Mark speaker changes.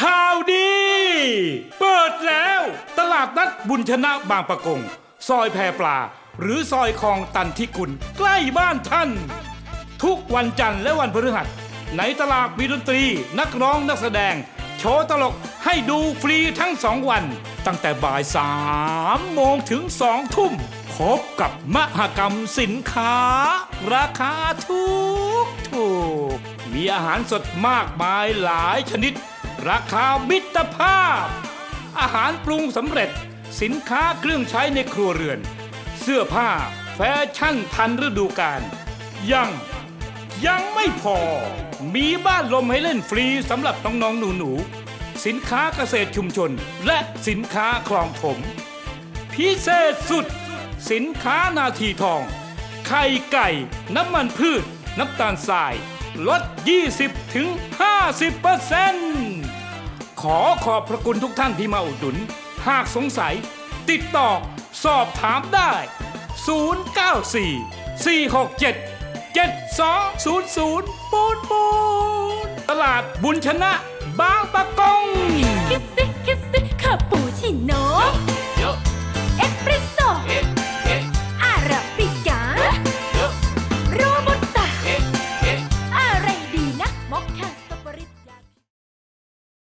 Speaker 1: ข่าวดี เปิดแล้ว ตลาดนัดบุญชนะบางประกง ซอยแพรปลา หรือซอยคลองตันทิกุลใกล้บ้านท่าน ทุกวันจันทร์และวันพฤหัส ในตลาดมีดนตรีนักร้องนักแสดง โชว์ตลกให้ดูฟรีทั้งสองวัน ตั้งแต่บ่ายสามโมงถึงสองทุ่มพบกับมหกรรมสินค้า ราคาถูกถูก มีอาหารสดมากมายหลายชนิด ราคามิตรภาพ อาหารปรุงสำเร็จสินค้าเครื่องใช้ในครัวเรือน เสื้อผ้าแฟชั่นทันฤดูกาลยังยังไม่พอ มีบ้านลมให้เล่นฟรีสำหรับน้องๆหนูๆสินค้าเกษตรชุมชนและสินค้าคลองถม พิเศษสุด สินค้านาทีทอง ไข่ไก่ น้ำมันพืช น้ำตาลทราย ลด 20ถึง50% ขอขอบพระคุณทุกท่านที่มาอุดหนุน หากสงสัย ติดต่อสอบถามได้ 094 467 7200 ปูนปูนตลาดบุญชนะบางปะกง